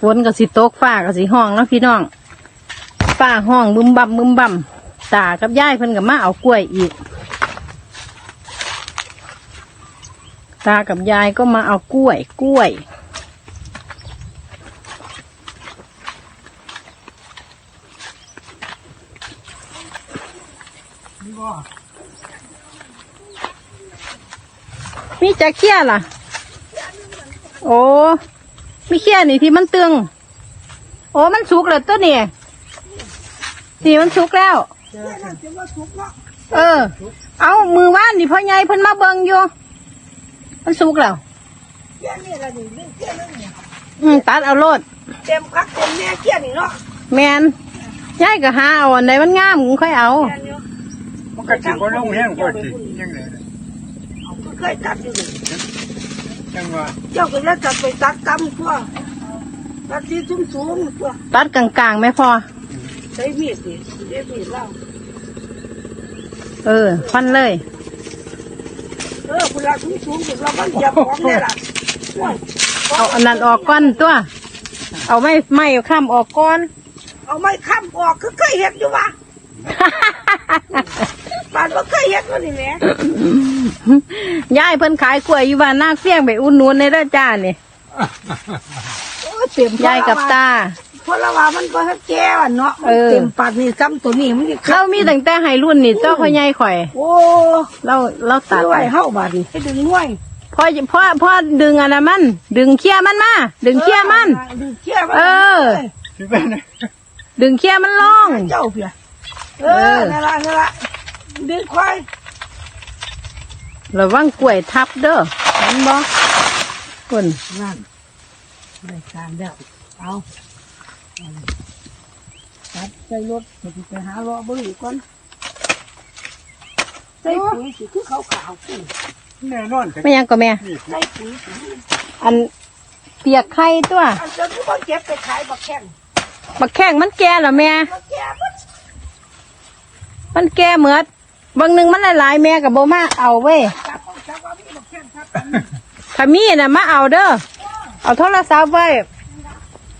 ฝนก็สิตกฟ้าก็สิห้องเนาะพี่น้องฟ้าห้องบึมบั่มบึมบั่มตากับยายเพิ่นก็มาเอากล้วยอีก ตากับยายก็มาเอากล้วย กล้วยมีจะเคี้ยล่ะ โอ้ มีเคี้ยนี่ที่มันตึง โอ้มันสุกแล้วตัวนี่นี่มันสุกแล้ว เออ เอามือว่านนี่พ่อใหญ่เพิ่นมาเบิ่งอยู่ มันสุกแล้วเกี้ยนี่ละนี่นี่เกี้ยนี่อืมตัดเอาโลดเต็มคักเต็มแม่เกี้ยนี่เนาะแมนยายก็หาเอาอันใดมันงามมึงค่อยเอาแม่นอยู่มันก็สิบ่ลงแห้งกว่าสิยังไงก็เคยตัดอยู่นี่ จังว่าเจ้าก็จะตัดไปตัดตำตัวตัดที่สูงสูงๆตัวตัดกลางๆไหมพอใช้มีดสิใช้มีดเล่าเออฟันเลย เออคุณละสูงสูงๆคุณละมันจะพร้อมเนี่ยล่ะโอ้ยเอาอันนั้นออกก่อนตัว เอาไม่ไม่ข้ามออกก่อน เอาไม้ค้ำออกคือเคยเห็นอยู่วะ บ้านว่าเคยเห็นวะนี่แหม่ยายเพิ่นขายกล้วยอยู่บ้านนาเฟียงไปอุ่นนูนในเด้อจ้านี่โอ้ยเต็มยายกับตาเพราะละว่ามันก็แก่ว่ะเนาะมันเออเต็มปากนี่ซ้ำตัวนี้มันนี่เรามีตั้งแต่ให้รุ่นนี่เจ้าพ่อใหญ่ข่อย โอ้เราเราตัดด้วยเฮ้าบาดนี่ให้ดึงด้วยพ่อพ่อพ่อดึงอันนั้นมัน ดึงเขี้ยมันมาดึงเขี้ยมันดึงเขี้ยมันเออสิเป็นดึงเขี้ยมันล่องเจ้าเพียเอเอออนั่นละนั่นละ ดึงควายระวังกล้วยทับเด้อเห็นบ่คนนั่นรายการแล้วเอาตัดใส่รถเดี๋ยวไปหารอบุหรี่ก่อนใส่ปุ๋ยสิคือเขาขาวปุ๋ยแน่นอนไม่ยังก็แม่นี่ใส่ปุ๋ยสิอันเปียกไข่ตัวอันเจ้าที่บ่เก็บไปขายบักแข้งบักแข้งมันแก่แล้วแม่บักแก่มันมันแก่เหมือด บางหนึ่งมันหลายๆแม่กับโบมาเอาเว้ยจับเอาจับว่ามีบักแข้งครับถ้ามีน่ะมาเอาเด้อ เอาโทรศัพท์ไว้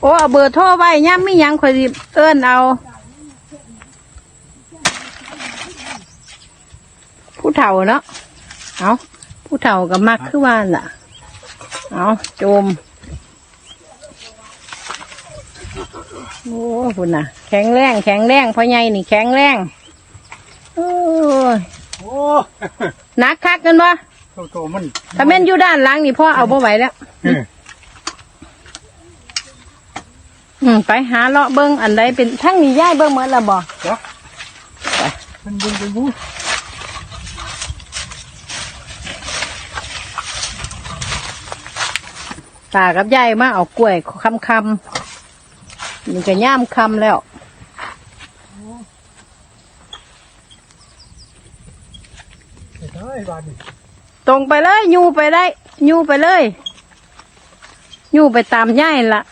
โอ้เอาเบอร์โทรไว้ย่ำมียังคอยเอิ้นเอา ผู้เฒ่าเนาะ เอาผู้เฒ่ากับมักคือว่าล่ะ เอาโจม โอ้คุณน่ะ แข็งแรงแข็งแรงพ่อใหญ่นี่แข็งแรง ยโอ้หนักคักกันวะโตโตมันถ้าแม่นอยู่ด้านหลังนี่พ่อเอาบ่ไหวแล้ว เอออืมไปหาเลาะเบิ้งอันใดเป็นทั้งนี้ย่ายเบิ้งเหมือนละบ่จักมันบุญไปบุญตากับยายมาเอากล้วยคำคำๆนี่ก็ย่ามคำแล้ว ได้บาดนี่ตรงไปเลยยูไปได้ยูไปเลยยูไปตามย่ายละ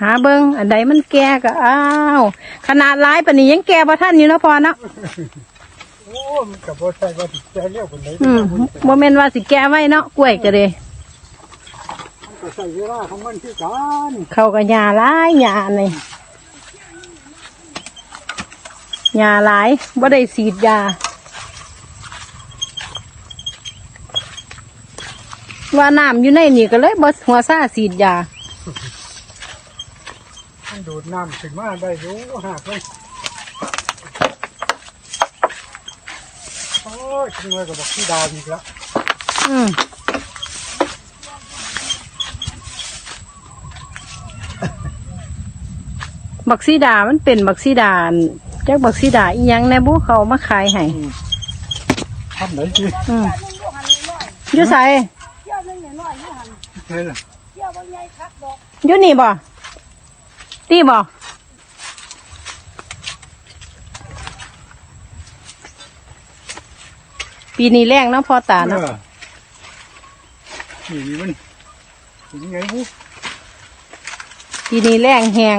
หาเบิ้งอันใดมันแก่ก็อ้าวขนาดร้ายปานนี้ยังแก่พระท่านอยู่เนาะพอเนาะโอ้มันก็บ่ใช่ว่าสิแก่เร็วปานใดอืมโมเมนว่าสิแก่ไว้เนาะกล้วยก็เลยมันก็ใช้เวลาของมันคือกันเขาก็ยาหลายยาเลย ยาหลายบ่ได้สีดยา ว่าน้ำอยู่ในนี่ก็เลยบ่หัวซ่าสีดยามันดูดน้ำขึ้นมาได้อยู่หากเลยโอ้ยจังเลยก็บอกที่ดาวอีกแล้วอืม บักซีดามันเป็นบักซีดาอันจักบักซีดาอีหยังแน่บุเขาเอามาขายให้ทำไหนสิอืมอยู่ใส่เที่ยวนึงน้อยๆอยู่หันเฮ้ยล่ะเที่ยวบางใหญ่คักดอกอยู่นี่บ่ตีบ่ปีนี้แรงเนาะพ่อตาเนาะเออนี่มันเป็นไงบุปีนี้แรงแหง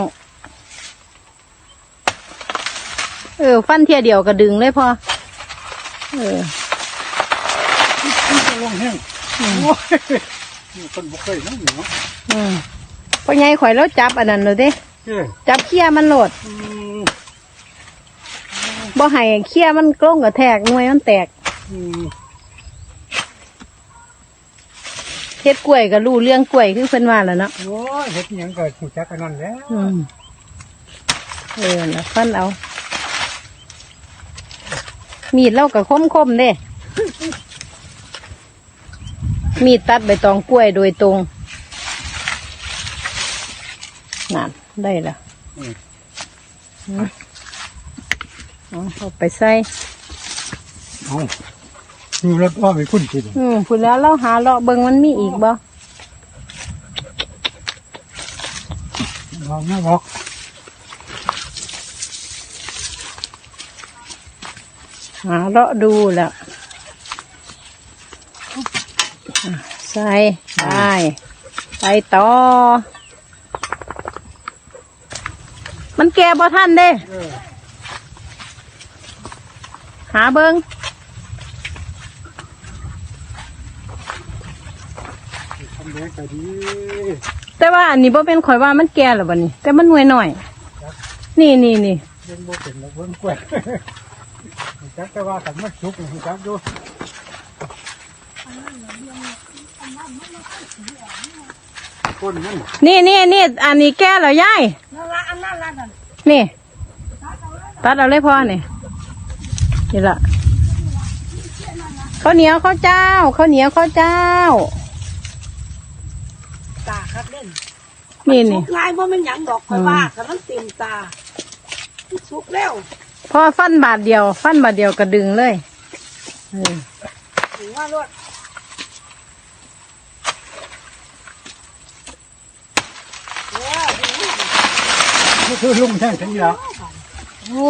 เออ ฟันเทียเดียวก็ดึงเลยพอ เออมันจะลงแห้งโอ้ยคนบ่เคยนั่งเนาะอืมพ่อใหญ่ข่อยแล้วจับอันนั้นเลยเด้ เอ้ยจับเขี้ยมันโหลด อืมบ่ให้เขี้ยมันกล้งกระแทกหน่วยมันแตกอืมเฮ็ดกล้วยก็รู้เรื่องกล้วยคือเพิ่นว่าแหล้วเนาะ โอ้ยเฮ็ดอิหยังก็ถูกจักกันนั่นแหล้ว อืม เออนะฟันเอา มีดเราก็คมคมๆเด้ มีดตัดใบตองกล้วยโดยตรงนั่นได้ละอืมอืมเอาเอาไปใส่เอาดูรถอ้อมไปคุณกินอืมพูดแล้วเราหาเลาะเบิงมันมีอีกบ่ลองนะบอก หาเลาะดูแล้วอะใส่ไปไปต่อ มันแก่บ่ท่านเด้ หาเบิงแดงแต่ว่าอันนี้บ่เป็นข่อยว่ามันแก่หรอบ่นี่แต่มันหน่วยหน่อย นี่นี่นี่ จักแต่ว่ากันมันสุกนี่จักดูคนมันนี่นี่นี่อันนี้แก่แล้วยายนั่นละอันนั้นละนั่นนี่ตัดเอาเลยพ่อนี่นี่ละข้าวเหนียวข้าวเจ้าข้าวเหนียวข้าวเจ้าตาครับเล่นนี่นี่สุกง่ายเพราะมันหยังดอกคอยว่ากันมันเต็มตาสุกแล้ว พ่อฟันบาทเดียว ฟันบาทเดียวก็ดึงเลยเออถึงว่ารถเออดีนี่คือลุงแท่งถึงแล้วโอ้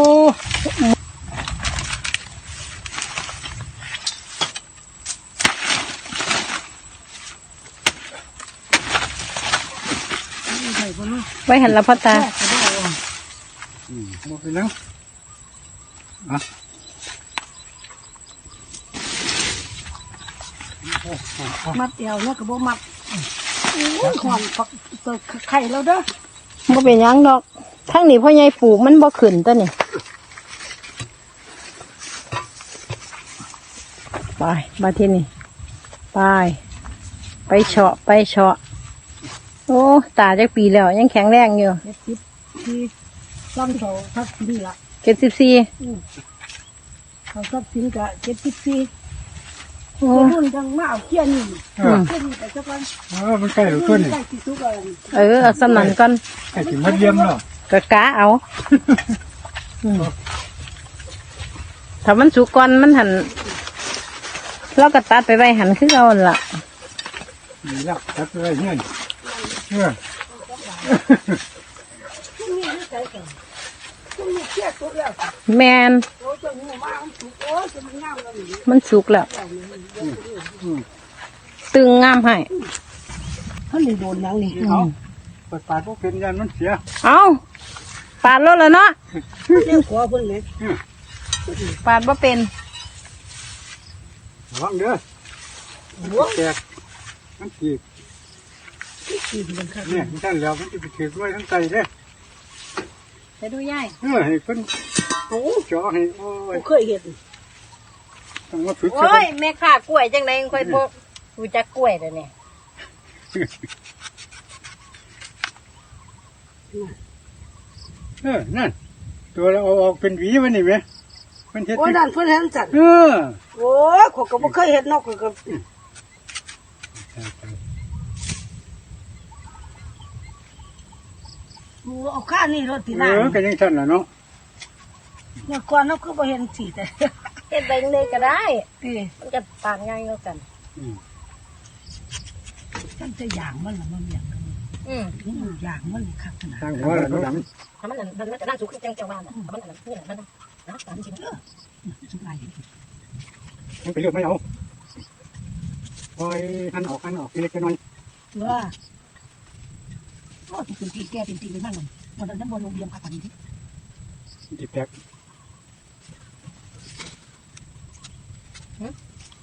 ไว้หันละพ่อตาอืมบ่เป็นหยังอ่ มัดเดียวเนี่ยก็บ่มัดโอ้ยขอนปักเปิดไข่แล้วเด้อบ่เป็นหยังดอก ทั้งนี้พ่อใหญ่ปลูกมันบ่ขึ้นตัวนี่ไปมาที่นี่ไปไปเฉาะไปเฉาะ โอ้ตาจักปีแล้วยังแข็งแรงอยู่เจ็ดสิบที่ลำเขาทับสินละเจ็ดสิบสี่เขาทับสินกะเจ็ดสิบสี่ โอ้รุ่นจังมาเอาเขี้ยนี่เออเขี้ยนี่แต่เจ้ากันเออมันใกล้แล้วตัวนี่ใกล้ที่สุดเลยเออเอาสำนันก่อนใกล้ถึงมัดเยี่ยมแล้วกะกะเอาอืมถ้ามันสุกก่อนมันหันเราก็ตัดไปไว้หันคือเอาหั่นล่ะนี่แล้วจับไปไว้เงี้ยเออช่วงนี้ไม่ใช่กันช่วงนี้เขี้ยสุดแล้วแมนโอ้ยจะงูมามันสุกโอ้ยจะมันงามแล้วนี่ มันสุกแล้ว อืม ตึงงามให้เขาเลยโดนยังนี่เอาเปิดปากพวกเป็นยันมันเสีย เอาปาดรถแล้วเนาะเจ้าขวเพิ่นเลยปาดบ่เป็นระวังเด้อหัวแตกมันขีดที่มันข้างเนี่ยมันท่านแล้วมันจะไปขีดไว้ทั้งใจเด้อไปดูยายเออให้เพิ่นโอ้เจาะให้โอ้ยเคยเห็นต้องมาฝึกโอ้ยแม่ค้ากล้วยจังไดค่อยบ่ รู้จักกล้วยเด้อเนี่ยเออนั่น ตัวเราเอาออกเป็นหวีมันนี่ไหมเพิ่นเฮ็ดโอ้ยนั่นเพิ่นเห็นจัดเออโอ้ยขอยก็บ่เคยเห็นนกข้อยก็โอ้เอาข้านี่รถที่เอหน้าอก็ยังสั่นล่ะเนาะเมื่อก่อนนกคือบ่เห็นสีแต่เฮ็ดได้จังไดก็ได้ตีมันก็ปานง่ายแล้วกันอืม มันจะอย่างมันล่ะมันอย่างกันอืมอืมอย่างมันนี่คักขนาดทางหัวล่ะเนาะดำถ้ามันนั่นมันจะนั่งสุกขึ้นจังจังว่าน่ะถ้ามันนั่นนี่นั่นนะนะตามจริงเออสุดท้ายมันไปเลือกไม่เอาคอยหันออกหันออกทีเล็กน้อยว่าโอ้ที่เป็นตีแก่เป็นตีไปนั่งมันวันนั้นบนโรงเรียนคักกันที่จิบแตก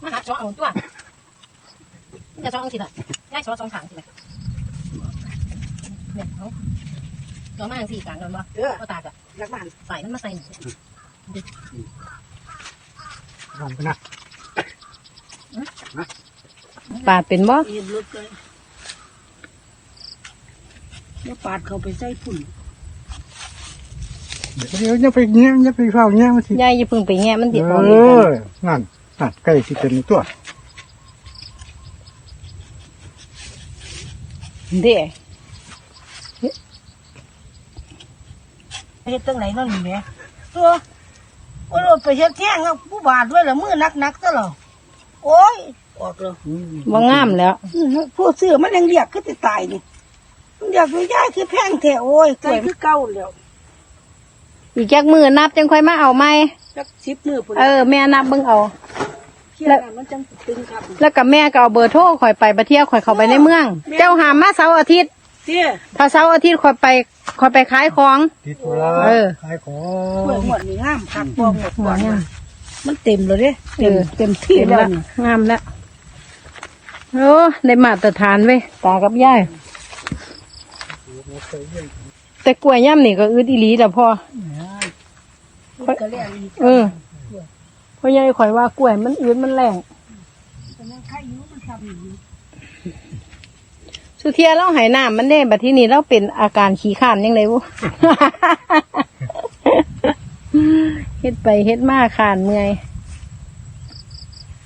มาหาเจาะเอาตัว จะสองสิล่ะได้สองสองถังสิล่ะเนี่ยเขาตัวมาสี่กลางกันบ่เออก็ตากอะรักบ้านใส่มันมาใส่ลองไปนะปาดเป็นบ่เห็นรถเลยแล้วปาดเขาไปใส่ฝุ่นเดี๋ยวอย่าไปเงี้ยอย่าไปเฝ้าเงี้ยมันสิยายอย่าเพิ่งไปแง่มันเอเดี๋ยวเอาออีกกันนั่นนั่นใกล้สิเป็นตัว เด้เฮ็ดตั้งไหนนั่นนี่แหม่ตัวโอ้ยไปเฮ็ดแท่งเอาผู้บาดด้วยละมือนักๆซะเหรอโอ้ยออกเลยว่างามแล้วผู้ซื้อมันยังเรียกคือจะตายนี่มันเรียกอยู่ย่ายคือแพงแท้โอ้ยไก่คือเก่าแล้วอีกแยกมือนับจังค่อยมาเอาไหมจักสิบมือพุ่นเออแม่นับเบิ่งเอา เที่ยงนั้นมันจังสิตึงครับแล้วกับแม่ก็เอาเบอร์โทรข่อยไปประเที่ยวข่อยเข้าไปในเมือง เจ้าหามมาเสาร์อาทิตย์เตี้ยถ้าเสาร์อาทิตย์ข่อยไปข่อยไปขายของ ติดตัวละเออ ขายขอกล้วยงหมดนี่งามคักบ่หมดหัก่วอนงามมันเต็มเลยเด้เอเต็มอเต็มที่เห็นแล้วแล้วนี่งามแล้วโอ้ได้มาตรฐานเว้ยตากับยายแต่กล้วยย่ำนี่ก็อึดอีหลีแต่พอมันก็เรียกอีกเออเพราะยายข่อยว่ากล้วยมันอืดมันแรงแต่มันไข่อยู่มันทำอยู่สุเทียเราใหายน้ำมันเด้บัดที่นี่เราเป็นอาการขี้ข้านยังไงวุเฮ็ดไปเฮ็ดมาขานเมื่อย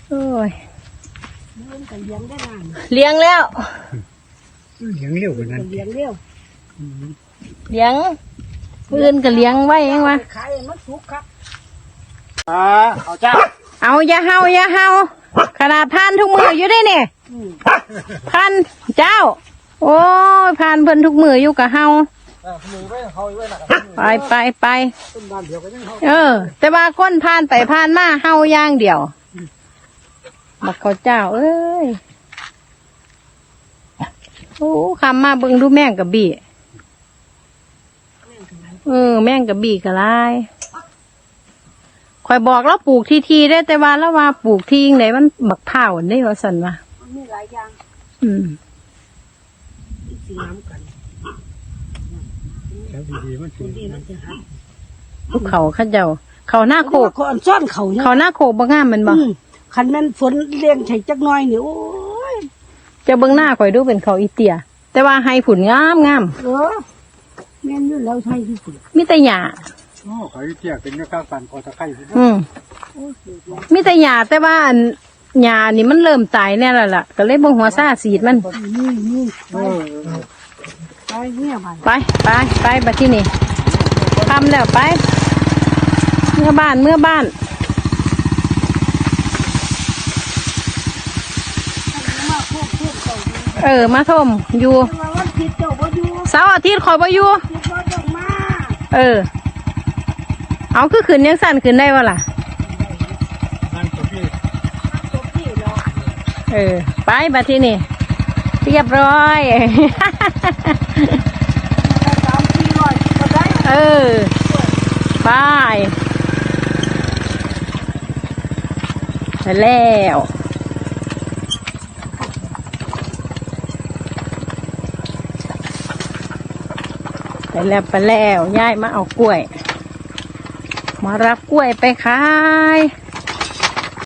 โอ้ยมันก็เลี้ยงได้นานเลี้ยงแล้วเลี้ยงเร็วกว่านั้นก็เลี้ยงเร็วเลี้ยงเพื่อนก็เลี้ยงไว้ยังวะขายให้มันสุกครับ อ่าเอาจ้าเอาอย่าเฮาอย่าเฮาขนาดพานทุกมืออยู่ได้เนี่ยอืมพานเจ้า โอ้ยพานเพิ่นทุกมืออยู่กับเฮามือไว้เขาไว้น่ะไปไปไปต้นบ้านเดียวกันยังเขาเออ แต่ว่าคนพานไปพานมาเฮาอย่างเดียวบักเขาเจ้า เอ้ยโอ้คำมาเบิ่งดูแม่งกับบี้เออ แม่งกับบี้กะไร คอยบอกแล้วปลูกทีทีๆได้แต่ว่าแล้วว่าปลูกทีไหนมันบักเผาวนี่ว่าสันว่ามันมีหลายอย่าง อืมมีสีน้ำกันแล้วดีๆมันคนดีมันจะหักภูเขาเข้าเจ้า เขาหน้าโคกเขาอ่อนซ่อนเขาเนี่ยเขาหน้าโคกบ่งามแมันบ่อืมคันแม่นฝนเลี้ยงไฉจักหน้อยนี่โอ้ยจะเบิ่งหน้าข่อยดูเป็นเขาอีเตีย แต่ว่าให้ผุนงามงามเออแม่นอยู่แล้วไทยที่สุดมีแต่หญ้าโอ้ขอยเจียเป็นเนื้อข้าวปั่นคอตะไคร้อืมโอ้ยสุดยอดมีแต่หญ้าแต่ว่าอันหญ้านี่มันเริ่มตายแน่แล้วล่ะ ก็เลยบ่หัวซ่าสีดมัน นี่นี่เออไปเนี่ยไปไปไปไปบัดที่นี่ทำแล้วไป เมื่อบ้านเมื่อบ้านมาพวกพวกเขาเออ มาทมอยู่ ว่าวันผิดเจ้าบ่อยู่เสาร์อาทิตย์ข่อยบ่อยู่ผิดบ่ต้องมา เออ เอาคือขึ้นยังสั่นขึ้นได้วะล่ะ นั่นตัวพี่จบที่แล้วเออ ไปบัดที่นี่เรียบร้อย สามสี่ร้อยก็ได้เออ ไปไปแล้ว ไปแล้วไปแล้วย้ายมาเอากล้วย มารับกล้วยไปขาย